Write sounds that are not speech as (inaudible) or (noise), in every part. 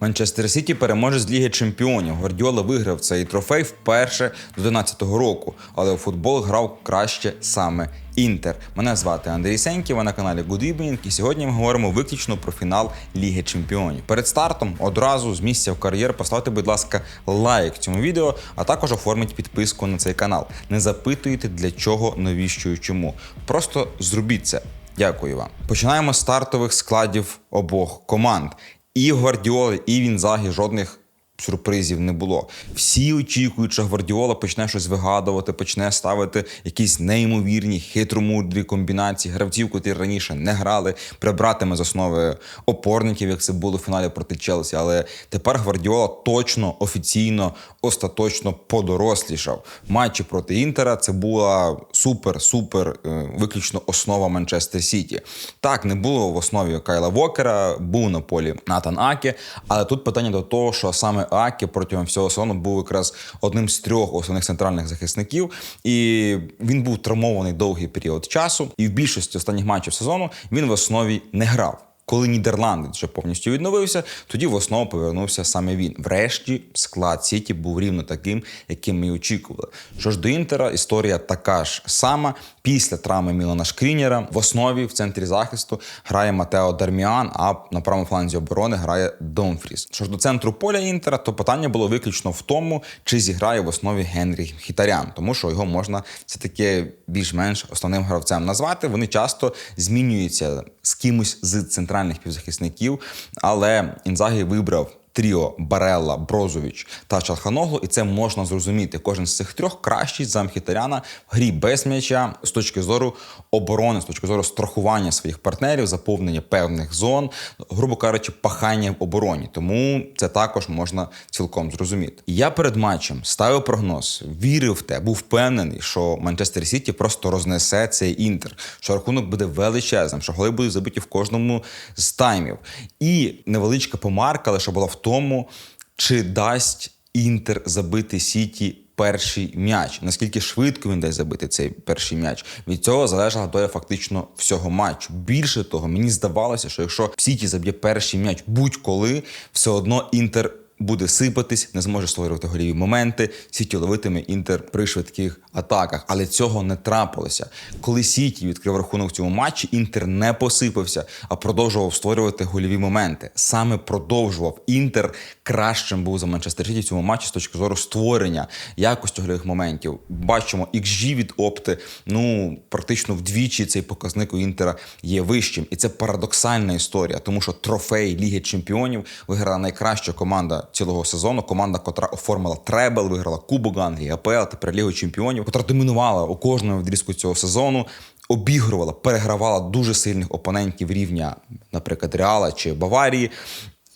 Манчестер Сіті переможе з Ліги Чемпіонів. Гвардіола виграв цей трофей вперше з 11-го року, але у футбол грав краще саме Інтер. Мене звати Андрій Сеньків, ви на каналі Good Evening, і сьогодні ми говоримо виключно про фінал Ліги Чемпіонів. Перед стартом одразу з місця в кар'єр поставте, будь ласка, лайк цьому відео, а також оформіть підписку на цей канал. Не запитуйте для чого, навіщо і чому. Просто зробіть це. Дякую вам. Починаємо з стартових складів обох команд. І Гвардіоли, і Вінзагі Інзагі жодних сюрпризів не було. Всі очікують, що Гвардіола почне щось вигадувати, почне ставити якісь неймовірні, хитромудрі комбінації гравців, котрі раніше не грали, прибратиме з основи опорників, як це було в фіналі проти Челсі. Але тепер Гвардіола точно офіційно, остаточно подорослішав. Матчі проти Інтера це була супер-супер е, виключно основа Манчестер Сіті. Так, не було в основі Кайла Вокера, був на полі Натан Акі, але тут питання до того, що саме Акі протягом всього сезону був якраз одним з трьох основних центральних захисників, і він був травмований довгий період часу. І в більшості останніх матчів сезону він в основі не грав. Коли Нідерланди вже повністю відновився, тоді в основу повернувся саме він. Врешті склад Сіті був рівно таким, яким ми очікували. Що ж до Інтера, історія така ж сама. Після травми Мілана Шкрінєра в основі в центрі захисту грає Матео Дарміан, а на правому фланзі оборони грає Домфріс. Що ж до центру поля Інтера, то питання було виключно в тому, чи зіграє в основі Генрі Хітарян, тому що його можна все таки більш-менш основним гравцем назвати. Вони часто змінюються з кимось з центральних півзахисників, але Інзагі вибрав. Тріо Барелла, Брозович та Чалханоглу, і це можна зрозуміти. Кожен з цих трьох кращий за Мхітаряна в грі без м'яча з точки зору оборони, з точки зору страхування своїх партнерів, заповнення певних зон, грубо кажучи, пахання в обороні. Тому це також можна цілком зрозуміти. Я перед матчем ставив прогноз, вірив в те, був впевнений, що Манчестер Сіті просто рознесе цей інтер, що рахунок буде величезним, що голи будуть забиті в кожному з таймів. І невеличка помарка лише була в тому, чи дасть інтер забити Сіті. Перший м'яч, наскільки швидко він дасть забити цей перший м'яч, від цього залежала доля фактично всього матчу. Більше того, мені здавалося, що якщо Сіті заб'є перший м'яч будь-коли, все одно інтер буде сипатись, не зможе створювати голіві моменти. Сіті ловитиме інтер при швидких атаках. Але цього не трапилося. Коли Сіті відкрив рахунок в цьому матчі, інтер не посипався, а продовжував створювати гольові моменти. Саме продовжував інтер кращим був за Манчестер Сіті в цьому матчі з точки зору створення якості гольових моментів. Бачимо, XG від опти, ну практично вдвічі цей показник у інтера є вищим, і це парадоксальна історія, тому що трофей Ліги Чемпіонів виграла найкраща команда цілого сезону. Команда, котра оформила требл, виграла Кубок Англії, АПЛ, тепер Лігу Чемпіонів, котра домінувала у кожному відрізку цього сезону. Обігрувала, перегравала дуже сильних опонентів рівня, наприклад, Реала чи Баварії,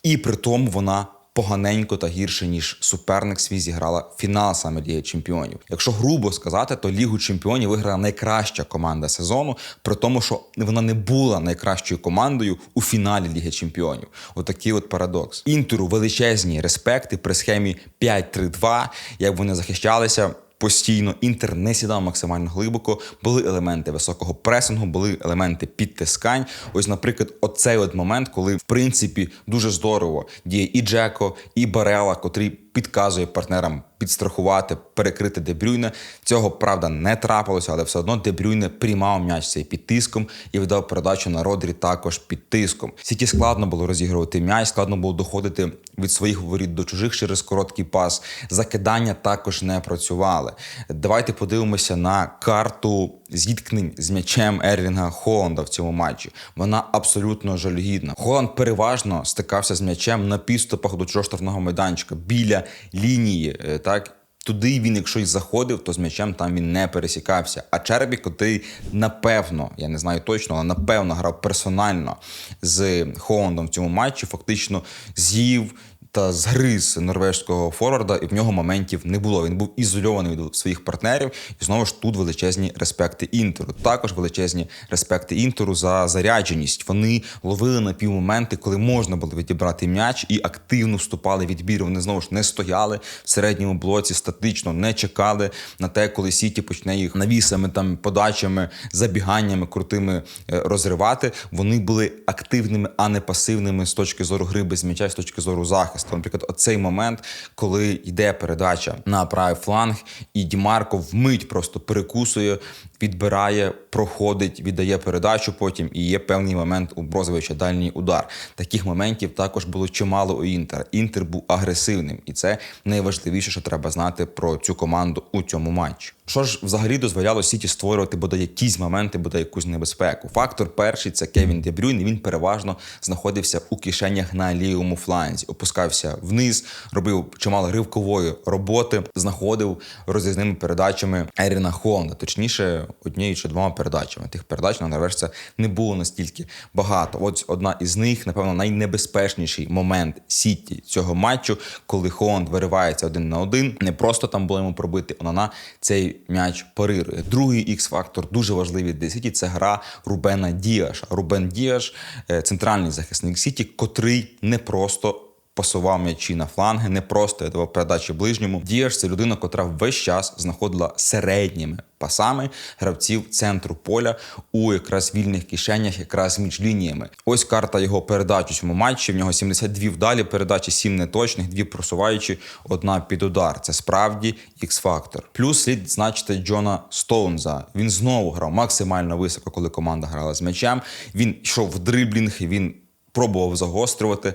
і при тому вона поганенько та гірше, ніж суперник свій зіграла фінал саме Ліги Чемпіонів. Якщо грубо сказати, то Лігу Чемпіонів виграла найкраща команда сезону, при тому, що вона не була найкращою командою у фіналі Ліги Чемпіонів. Отакий от парадокс. Інтеру величезні респекти при схемі 5-3-2, як вони захищалися. Постійно інтер не сідав максимально глибоко. Були елементи високого пресингу, були елементи підтискань. Ось, наприклад, оцей от момент, коли в принципі дуже здорово діє і Джеко, і Барела, котрий підказує партнерам підстрахувати, перекрити Дебрюйне. Цього правда не трапилося, але все одно Дебрюйне приймав м'яч цей під тиском і видав передачу на Родрі також під тиском. Сіті складно було розігрувати м'яч, складно було доходити від своїх воріт до чужих через короткий пас. Закидання також не працювали. Давайте подивимося на карту зіткнень з м'ячем Ерлінга Холланда в цьому матчі. Вона абсолютно жалюгідна. Холланд переважно стикався з м'ячем на підступах до штрафного майданчика біля лінії. е, Так туди він, якщо й заходив, то з м'ячем там він не пересікався. А Чербі, котрий напевно, я не знаю точно, але напевно грав персонально з Холландом в цьому матчі, фактично з'їв та згриз норвежського форварда, і в нього моментів не було. Він був ізольований від своїх партнерів. І знову ж тут величезні респекти інтеру. Також величезні респекти інтеру за зарядженість. Вони ловили на півмоменти, коли можна було відібрати м'яч і активно вступали в відбір. Вони знову ж не стояли в середньому блоці, статично не чекали на те, коли Сіті почне їх навісами, там подачами, забіганнями крутими е, розривати. Вони були активними, а не пасивними з точки зору гри без м'яча, з точки зору захисту. Наприклад, оцей момент, коли йде передача на правий фланг, і Дімарко вмить просто перекусує, відбирає, проходить, віддає передачу потім. І є певний момент у Брозовича дальній удар. Таких моментів також було чимало у Інтера. Інтер був агресивним, і це найважливіше, що треба знати про цю команду у цьому матчі. Що ж взагалі дозволяло Сіті створювати бодай якісь моменти, бодай якусь небезпеку. Фактор перший це Кевін Дебрюйн. Він переважно знаходився у кишенях на лівому фланзі, опускався вниз, робив чимало ривкової роботи, знаходив розрізними передачами Еріна Холланда, точніше, однією чи двома передачами. Тих передач на норвежця не було настільки багато. Ось одна із них, напевно, найнебезпечніший момент Сіті цього матчу, коли Холланд виривається один на один. Не просто там було йому пробити, Онана цей м'яч парирує. Другий ікс-фактор дуже важливий для Сіті це гра Рубена Діаша. Рубен Діаш е, центральний захисник Сіті, котрий не просто. Пасував м'ячі на фланги, не просто давав передачі ближньому. Діаш це людина, котра весь час знаходила середніми пасами гравців центру поля у якраз вільних кишенях, якраз між лініями. Ось карта його передач у цьому матчі. В нього 72 вдалі передачі, 7 неточних, 2 просуваючі, одна під удар. Це справді ікс-фактор. Плюс слід значити Джона Стоунза. Він знову грав максимально високо, коли команда грала з м'ячем. Він йшов в дриблінг, він пробував загострювати.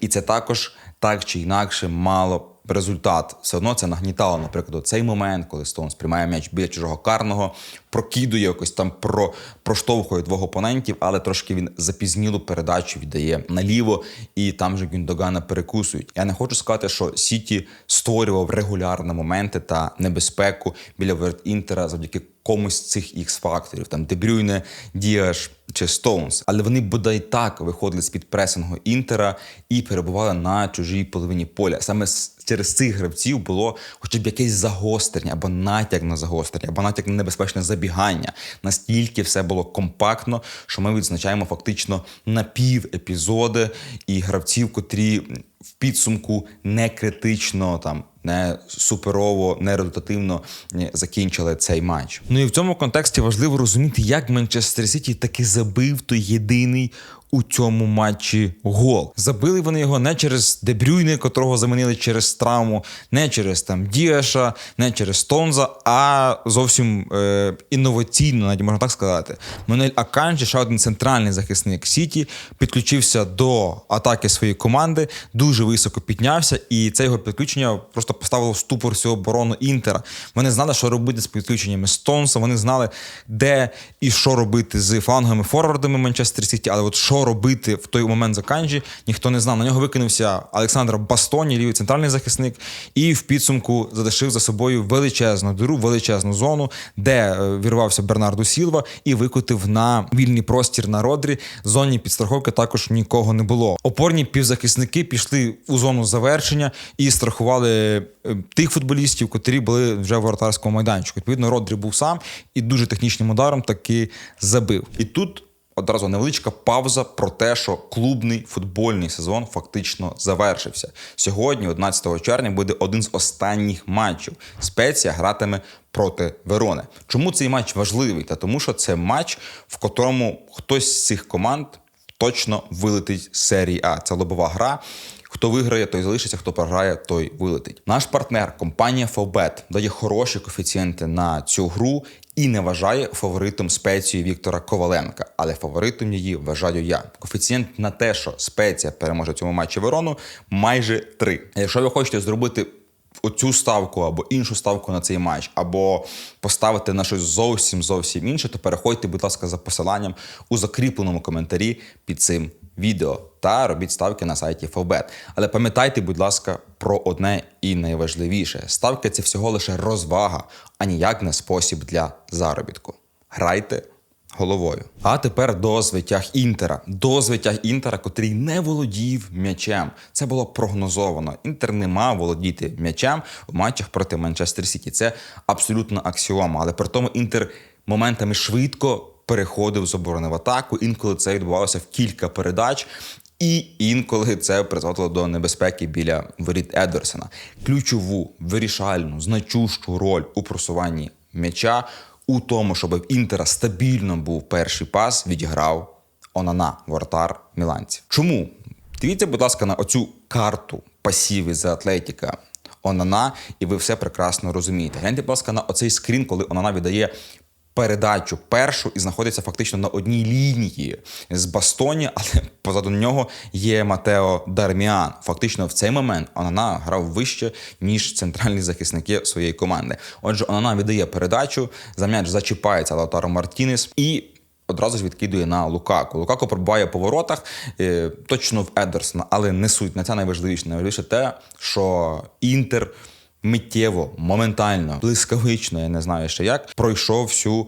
І це також так чи інакше мало результат. Все одно це нагнітало, наприклад, цей момент, коли Стоунс приймає м'яч біля чужого карного, прокидує якось там про проштовхує двох опонентів, але трошки він запізнілу передачу віддає наліво, і там же Гюндогана перекусують. Я не хочу сказати, що Сіті створював регулярно моменти та небезпеку біля воріт Інтера завдяки комусь з цих ікс-факторів, там Дебрюйне, Діаш чи Стоунс. Але вони бодай так виходили з-під пресингу Інтера і перебували на чужій половині поля. Саме через цих гравців було хоча б якесь загострення, або натяк на загострення, або натяк на небезпечне забігання. Настільки все було компактно, що ми відзначаємо фактично напів епізоди і гравців, котрі в підсумку не критично там. Не суперово, не результативно закінчили цей матч. Ну і в цьому контексті важливо розуміти, як Манчестер Сіті таки забив той єдиний у цьому матчі гол. Забили вони його не через Дебрюйне, котрого замінили через травму, не через там Діаша, не через Тонза, а зовсім е, інноваційно, навіть можна так сказати. Мануель Аканджі, ще один центральний захисник Сіті, підключився до атаки своєї команди, дуже високо піднявся, і це його підключення просто поставило в ступор всю оборону Інтера. Вони знали, що робити з підключеннями Стонса, вони знали, де і що робити з флангами форвардами Манчестер Сіті, але от що робити в той момент за Канджі, ніхто не знав. На нього викинувся Олександр Бастоні, лівий центральний захисник, і в підсумку залишив за собою величезну диру, величезну зону, де е, вірвався Бернарду Сілва і викотив на вільний простір на Родрі. Зоні підстраховки також нікого не було. Опорні півзахисники пішли у зону завершення і страхували е, тих футболістів, котрі були вже в воротарському майданчику. Відповідно, Родрі був сам і дуже технічним ударом таки забив. І тут одразу невеличка пауза про те, що клубний футбольний сезон фактично завершився. Сьогодні, 11 червня, буде один з останніх матчів. Спеція гратиме проти Верони. Чому цей матч важливий? Та тому, що це матч, в котрому хтось з цих команд точно вилетить з серії А. Це лобова гра. Хто виграє, той залишиться, хто програє, той вилетить. Наш партнер, компанія Фобет, дає хороші коефіцієнти на цю гру і не вважає фаворитом спецію Віктора Коваленка. Але фаворитом її вважаю я. Коефіцієнт на те, що спеція переможе в цьому матчі Верону, майже 3. Якщо ви хочете зробити оцю ставку або іншу ставку на цей матч, або поставити на щось зовсім зовсім інше, то переходьте, будь ласка, за посиланням у закріпленому коментарі під цим відео та робіть ставки на сайті Фобет. Але пам'ятайте, будь ласка, про одне і найважливіше: ставки це всього лише розвага, а ніяк не спосіб для заробітку. Грайте головою. А тепер до звитяг Інтера. До звитяг Інтера, котрий не володів м'ячем. Це було прогнозовано. Інтер не мав володіти м'ячем в матчах проти Манчестер Сіті. Це абсолютно аксіома. Але при тому Інтер моментами швидко переходив з оборони в атаку. Інколи це відбувалося в кілька передач. І інколи це призводило до небезпеки біля воріт Едерсона. Ключову, вирішальну, значущу роль у просуванні м'яча у тому, щоб в Інтера стабільно був перший пас, відіграв Онана, воротар міланців. Чому? Дивіться, будь ласка, на оцю карту пасів за Атлетіка Онана, і ви все прекрасно розумієте. Гляньте, будь ласка, на оцей скрін, коли Онана віддає передачу першу і знаходиться фактично на одній лінії з Бастоні, (laughs) але позаду нього є Матео Дарміан. Фактично в цей момент Онана грав вище, ніж центральні захисники своєї команди. Отже, Онана віддає передачу, за м'яч зачіпається Лаутаро Мартінес і. Одразу ж відкидує на Лукаку. Лукако пробуває по воротах е, точно в Едерсона, але не суть на це найважливіше. Найважливіше те, що Інтер миттєво, моментально, блискавично, я не знаю ще як, пройшов всю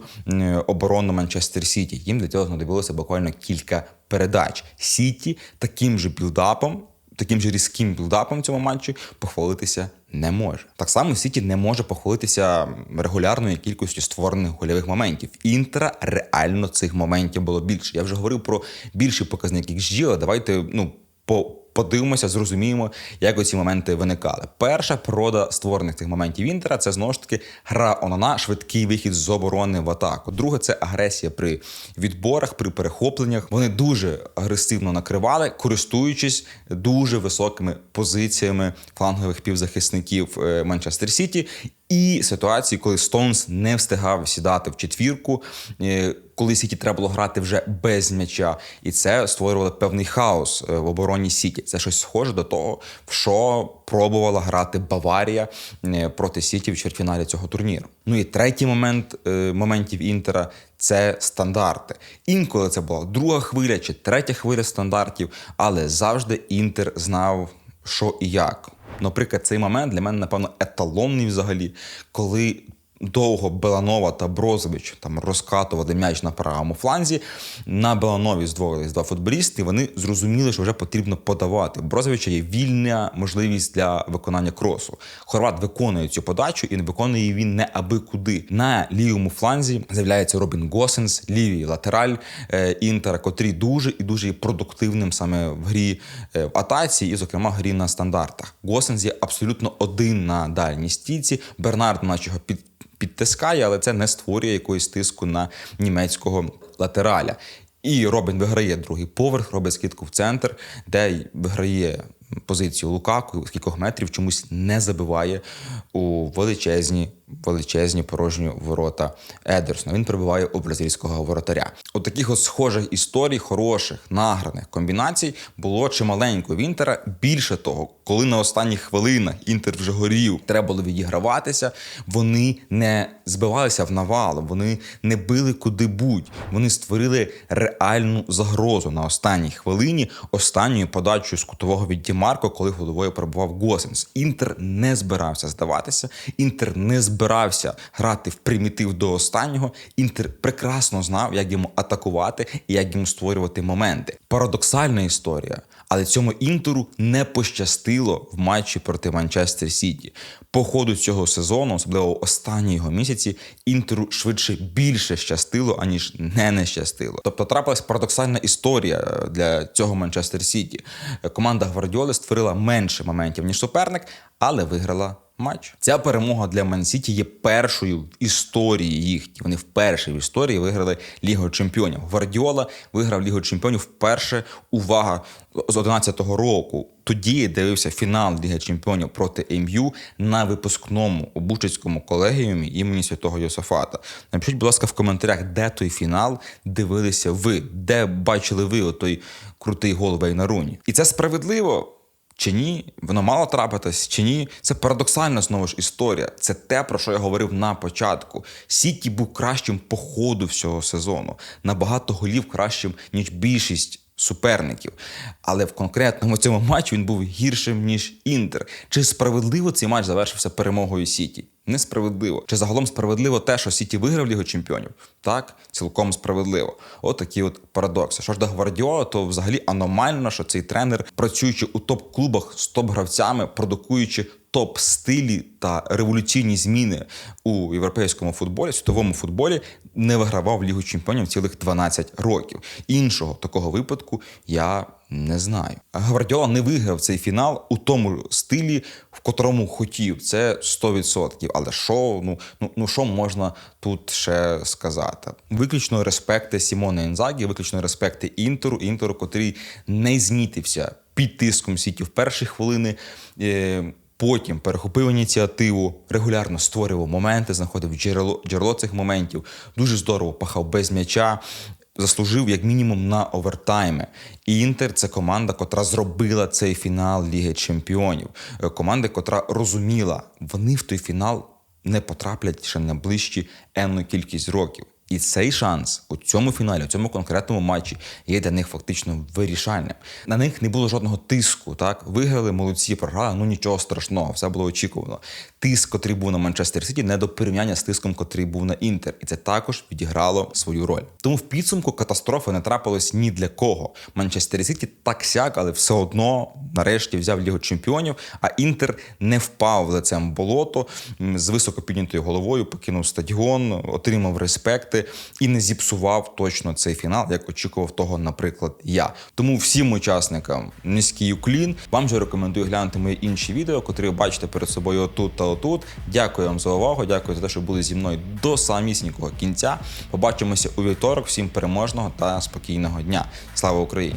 оборону Манчестер Сіті. Їм для цього знадобилося буквально кілька передач. Сіті таким же білдапом, таким же різким білдапом цьому матчі похвалитися не може. Так само Сіті не може похвалитися регулярною кількістю створених гольових моментів. Інтера реально цих моментів було більше. Я вже говорив про більші показники Жіла. Давайте ну по. Подивимося, зрозуміємо, як оці моменти виникали. Перша прода створених цих моментів інтера це знову ж таки гра Онана, швидкий вихід з оборони в атаку. Друге, це агресія при відборах, при перехопленнях. Вони дуже агресивно накривали, користуючись дуже високими позиціями флангових півзахисників е, Манчестер Сіті. І ситуації, коли Стоунс не встигав сідати в четвірку, е, коли Сіті треба було грати вже без м'яча, і це створювало певний хаос е, в обороні Сіті. Це щось схоже до того, в що пробувала грати Баварія е, проти Сіті в чвертьфіналі цього турніру. Ну і третій момент моментів Інтера це стандарти. Інколи це була друга хвиля чи третя хвиля стандартів, але завжди Інтер знав, що і як. Наприклад, цей момент для мене, напевно, еталонний взагалі, коли довго Беланова та Брозович там розкатували м'яч на правому фланзі. На Беланові здвоїлись два футболісти, і вони зрозуміли, що вже потрібно подавати. Брозовича є вільна можливість для виконання кросу. Хорват виконує цю подачу і не виконує він не аби куди. На лівому фланзі з'являється Робін Госенс, лівий латераль е, Інтера, котрий дуже і дуже є продуктивним саме в грі е, в атаці, і, зокрема, в грі на стандартах. Госенс є абсолютно один на дальній стійці. Бернард, наче його під підтискає, але це не створює якоїсь тиску на німецького латераля. І Робін виграє другий поверх, робить скидку в центр, де виграє позицію Лукаку з кількох метрів чомусь не забиває у величезні величезні порожні ворота Едерсона. Він прибуває у бразильського воротаря. От таких от схожих історій, хороших, награних комбінацій було чималенько в Інтера. Більше того, коли на останніх хвилинах Інтер вже горів, треба було відіграватися, вони не збивалися в навал, вони не били куди-будь. Вони створили реальну загрозу на останній хвилині останньою подачею з кутового від Дімарко, коли головою перебував Госенс. Інтер не збирався здаватися, інтер не збирався збирався грати в примітив до останнього, інтер прекрасно знав, як йому атакувати і як йому створювати моменти. Парадоксальна історія, але цьому інтеру не пощастило в матчі проти Манчестер Сіті. По ходу цього сезону, особливо останні його місяці, інтеру швидше більше щастило, аніж не не щастило. Тобто трапилась парадоксальна історія для цього Манчестер Сіті. Команда Гвардіоли створила менше моментів ніж суперник, але виграла матч. Ця перемога для Ман-Сіті є першою в історії їхній. Вони вперше в історії виграли Лігу Чемпіонів. Гвардіола виграв Лігу Чемпіонів вперше. Увага з 11-го року. Тоді дивився фінал Ліги Чемпіонів проти МЮ на випускному Бучицькому колегіумі імені святого Йосафата. Напишіть, будь ласка, в коментарях, де той фінал дивилися ви, де бачили ви отой крутий гол Вейнаруні. І це справедливо. Чи ні, воно мало трапитись, чи ні? Це парадоксальна знову ж історія. Це те, про що я говорив на початку. Сіті був кращим по ходу всього сезону, набагато голів кращим, ніж більшість суперників. Але в конкретному цьому матчі він був гіршим, ніж Інтер. Чи справедливо цей матч завершився перемогою Сіті? Несправедливо. Чи загалом справедливо те, що Сіті виграв Лігу Чемпіонів? Так, цілком справедливо. От такі от парадокси. Що ж до Гвардіола, то взагалі аномально, що цей тренер, працюючи у топ-клубах з топ-гравцями, продукуючи топ-стилі та революційні зміни у європейському футболі, світовому футболі, не вигравав Лігу Чемпіонів цілих 12 років. Іншого такого випадку я не знаю. Гвардіола не виграв цей фінал у тому стилі, в котрому хотів. Це 100%. Але що, ну, ну, ну що можна тут ще сказати? Виключно респекти Сімона Інзагі, виключно респекти Інтеру, Інтеру, котрий не змітився під тиском Сіті в перші хвилини. Потім перехопив ініціативу, регулярно створював моменти, знаходив джерело, джерело цих моментів. Дуже здорово пахав без м'яча. Заслужив як мінімум на овертайми. І Інтер це команда, котра зробила цей фінал Ліги Чемпіонів. Е, Команда, котра розуміла, вони в той фінал не потраплять ще на ближчі енну кількість років. І цей шанс у цьому фіналі, у цьому конкретному матчі є для них фактично вирішальним. На них не було жодного тиску. Так виграли молодці, програли. Ну нічого страшного, все було очікувано. Тиск, котрий був на Манчестер Сіті, не до порівняння з тиском, котрий був на Інтер, і це також відіграло свою роль. Тому в підсумку катастрофи не трапилось ні для кого. Манчестер Сіті так сяк, але все одно нарешті взяв Лігу Чемпіонів. А Інтер не впав лицем в болото з високо піднятою головою, покинув стадіон, отримав респекти і не зіпсував точно цей фінал, як очікував того, наприклад, я. Тому всім учасникам низький уклін. Вам же рекомендую глянути мої інші відео, котрі ви бачите перед собою отут та отут. Дякую вам за увагу. Дякую за те, що були зі мною до самісінького кінця. Побачимося у вівторок. Всім переможного та спокійного дня. Слава Україні!